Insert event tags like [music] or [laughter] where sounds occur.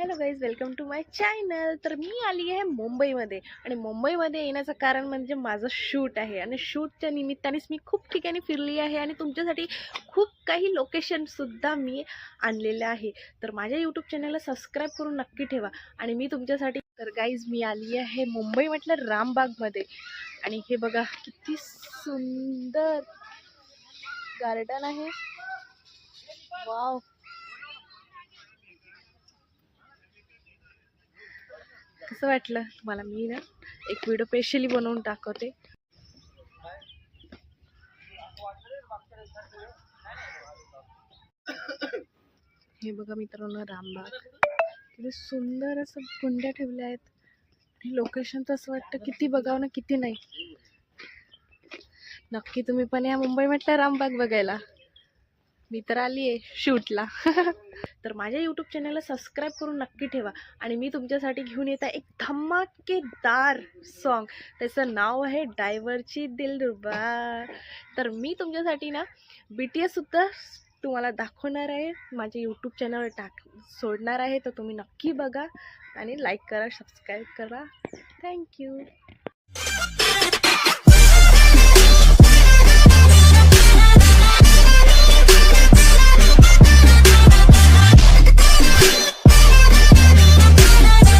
Hello guys welcome to my channel तर मी आली आहे मुंबईमध्ये. आणि मुंबईमध्ये येण्याचं कारण म्हणजे माझं शूट आहे. आणि शूटच्या निमित्तानेच मी खूप ठिकाणी फिरली आहे. आणि तुमच्यासाठी खूप काही लोकेशनसुद्धा मी आणलेले आहे. तर माझ्या यूट्यूब चॅनलला सबस्क्राईब करून नक्की ठेवा. आणि मी तुमच्यासाठी तर गाईज मी आली आहे मुंबई म्हटलं रामबागमध्ये. आणि हे बघा किती सुंदर गार्डन आहे. वाव कसं वाटलं तुम्हाला मी ना एक व्हिडिओ स्पेशली बनवून टाकवते हे बघा मित्रांनो रामबाग किती सुंदर असं कुंड्या ठेवल्या आहेत. आणि लोकेशन तर असं वाटतं किती बघावं ना किती नाही. नक्की तुम्ही पण या मुंबई म्हटलं रामबाग बघायला. मी तर आली आहे शूटला. [laughs] तर माझ्या यूट्यूब चॅनलला सबस्क्राईब करून नक्की ठेवा. आणि मी तुमच्यासाठी घेऊन येत आहे एक धमाकेदार सॉन्ग त्याचं नाव आहे डायव्हरची दिलरुबा तर मी तुमच्यासाठी ना बी टी एससुद्धा तुम्हाला दाखवणार आहे. माझ्या यूट्यूब चॅनलवर टाक सोडणार आहे. तर तुम्ही नक्की बघा आणि लाईक करा सबस्क्राईब करा. थँक्यू